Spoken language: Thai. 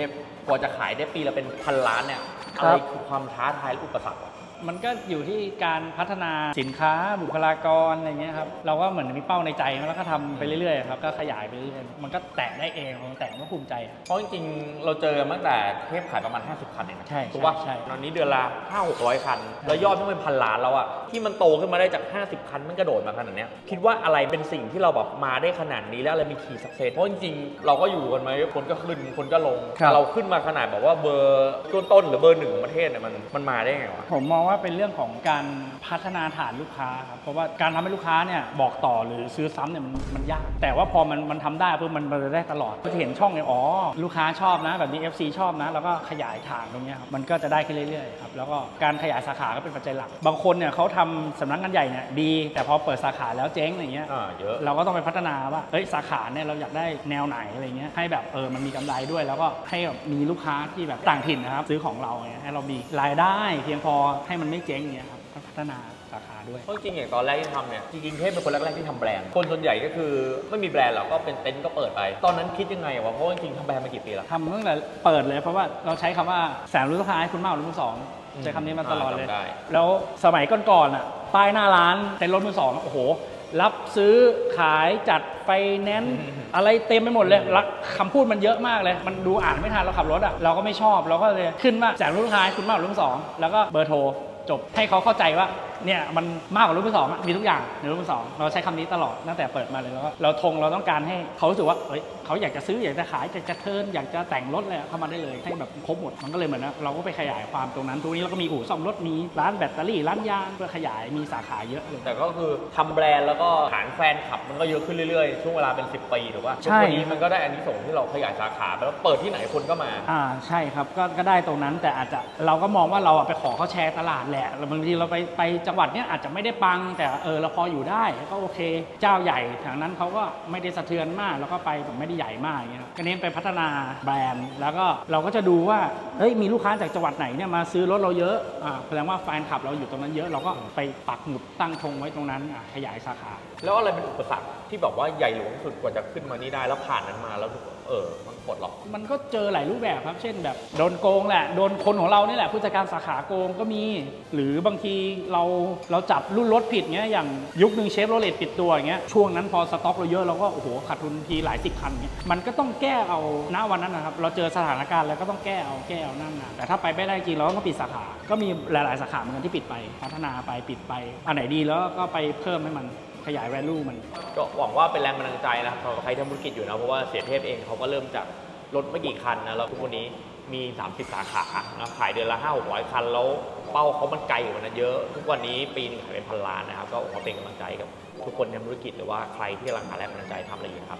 ทพกว่าจะขายได้ปีละเป็นพันล้านเนี่ยคอะรับไรคือความท้าทายและอุปสรรคอะ มันก็อยู่ที่การพัฒนาสินค้าบุคลากรอะไรเงี้ยครับเราก็เหมือนมีเป้าในใจแล้วก็ทำไปเรื่อยๆครับก็ขยายไปเรื่อยๆมันก็แตะได้เองของแตะก็ภูมิใจอะเพราะจริงๆเราเจอกันตั้งแต่เทพขายประมาณ 50 คันเองนะใช่ถูกป่ะใช่ใช่ตอนนี้เดือนละ5 600 คัน แล้วยอดต้องเป็นพันล้านแล้วอะที่มันโตขึ้นมาได้จาก 50 คันมันกระโดดมาขนาดเนี้ยคิดว่าอะไรเป็นสิ่งที่เราแบบมาได้ขนาดนี้แล้วอะไรมีคีย์สักเซสเพราะจริงๆเราก็อยู่กันมาคนก็ขึ้นคนก็ลงครับเราขึ้นมาขนาดแบบว่าเบอร์ต้นๆหรือเบอร์หนึ่งของประเทศเนี่ยมันมันมาได้ไงวะผมมองว่าเป็นเรื่องของการพัฒนาฐานลูกค้าครับเพราะว่าการทำให้ลูกค้าเนี่ยบอกต่อหรือซื้อซ้ำเนี่ยมันมันยาก แต่ว่าพอมันมันทำได้ปุ๊บมันมันจะได้ตลอดก็จะเห็นช่องเนี่ยอ๋อลูกค้าชอบนะแบบนี้ FC ชอบนะ แล้วก็ขยายฐานตรงเนี้ยครับมันก็จะได้ขึ้นเรื่อยๆครับแล้วก็การขยายสาขาก็เป็นปัจจัยหลัก บางคนเนี่ยเขาทำสำนักงานใหญ่เนี่ยดี แต่พอเปิดสาขาแล้วเจ๊งอะไรเงี้ย อ่าเยอะ เราก็ต้องไปพัฒนาว่า เฮ้ย สาขาเนี่ยเราอยากได้แนวไหนอะไรเงี้ย ให้แบบเออ มันมีกำไรด้วย แล้วก็ให้แบบมีลูกค้าที่แบบต่างถิ่นนะครับ ซื้อของเราเนี่ยให้เรามีรายได้เพียงพอให้มันไม่เจ๊งเนี่ยครับก็พัฒนาสาขาด้วย เพราะจริงๆอย่างตอนแรกที่ทำเนี่ยจริงๆเทพเป็นคนแรกๆที่ทำแบรนด์คนส่วนใหญ่ก็คือไม่มีแบรนด์หรอกก็เป็นเต็นท์ก็เปิดไปตอนนั้นคิดยังไงวะเพราะว่าจริงๆทำแบรนด์มากี่ปีแล้วทำตั้งแต่เปิดเลยเพราะว่าเราใช้คำว่าแสนรู้ลูกค้าให้คุณมากกว่ารุ่นสองอืมใช้คำนี้มาตลอดเลย อ่าจำได้ แล้วสมัยก่อนๆอะป้ายหน้าร้านเต็นท์รถมือสองโอ้โห รับซื้อขายจัดไฟแนนซ์อะไรเต็มไปหมดเลยรักคำพูดมันเยอะมากเลย มันดูอ่านไม่ทันเราขับรถอะเราก็ไม่ชอบเราก็เลยขึ้นว่าแสนรู้ลูกค้าให้คุณมากกว่ารุ่นสองแล้วก็เบอร์โทร จบให้เขาเข้าใจว่าเนี่ยมันมากกว่ารุ่นมือสองอะมีทุกอย่างในรุ่นมือสองเราใช้คำนี้ตลอดตั้งแต่เปิดมาเลยแล้วก็เราธงเราต้องการให้เขารู้สึกว่าเฮ้ยเขาอยากจะซื้ออยากจะขายอยากจะเทิร์นอยากจะแต่งรถอะไรเข้ามาได้เลยให้แบบครบหมดมันก็เลยเหมือนนะเราก็ไปขยายความตรงนั้นทุกนี้เราก็มีอู่ซ่อมรถมีร้านแบตเตอรี่ร้านยางเพื่อขยายมีสาขาเยอะเลยแต่ก็คือทำแบรนด์แล้วก็ฐานแฟนคลับมันก็เยอะขึ้นเรื่อยๆช่วงเวลาเป็น 10 ปีถูกป่ะใช่ทุกวันนี้มันก็ได้อันนี้ส่งส์ที่เราขยายสาขาไปแล้วเปิดที่ไหนคนก็มาอ่าใช่ครับก็ก็ได้ตรงนั้นแต่อาจจะเราก็มองว่าเราอะไปขอเขาแชร์ตลาดแหละแล้วบางทีเราไปไปจังหวัดเนี้ยอาจจะไม่ได้ปัง แต่เออเราพออยู่ได้ก็โอเค เจ้าใหญ่ทางนั้นเขาก็ไม่ได้สะเทือนมาก แล้วก็ไปแบบไม่ได้ใหญ่มากอย่างเงี้ยครับก็เน้นไปพัฒนาแบรนด์ แล้วก็เราก็จะดูว่าเฮ้ยมีลูกค้าจากจังหวัดไหนเนี่ยมาซื้อรถเราเยอะอ่าแสดงว่าแฟนคลับเราอยู่ตรงนั้นเยอะเราก็ไปปักหมุดตั้งธงไว้ตรงนั้นอะขยายสาขา แล้วอะไรเป็นอุปสรรคที่แบบว่าใหญ่หลวงสุดกว่าจะขึ้นมานี่ได้แล้วผ่านนั้นมาแล้วเออมันปลดล็อก มันก็เจอหลายรูปแบบครับ เช่นแบบโดนโกงแหละ โดนคนของเรานี่แหละผู้จัดการสาขาโกงก็มีหรือบางทีเราเราจับรุ่นรถผิดเงี้ยอย่างยุคหนึ่งเชฟโรเลตปิดตัวอย่างเงี้ยช่วงนั้นพอสต็อกเราเยอะเราก็โอ้โหขาดทุนทีหลายสิบคันเงี้ยมันก็ต้องแก้เอาณวันนั้นนะครับ เราเจอสถานการณ์แล้วก็ต้องแก้เอาแก้เอาหนั่นนแต่ถ้าไปไม่ได้จริงเราก็ต้องปิดสาขา ก็มีหลาย ๆ สาขาเหมือนกันที่ปิดไป พัฒนาไปปิดไป อันไหนดีแล้วก็ไปเพิ่มให้มันขยาย value มัน ก็หวังว่าเป็นแรงบันดาลใจนะครับสำหรับใครทำธุรกิจอยู่นะเพราะว่าเสียเทพเองเขาก็เริ่มจากรถไม่กี่คันนะแล้วทุกวันนี้ มี 30 สาขานะขายเดือนละ5 600 คัน แล้วเป้าเขามันไกลกว่านั้นเยอะ ทุกวันนี้ปีนึงขายเป็นพันล้านนะครับ ก็ขอเป็นกำลังใจกับทุกคนในธุรกิจหรือว่าใครที่กำลังหาแรงบันดาลใจทำอะไรอยู่ครับ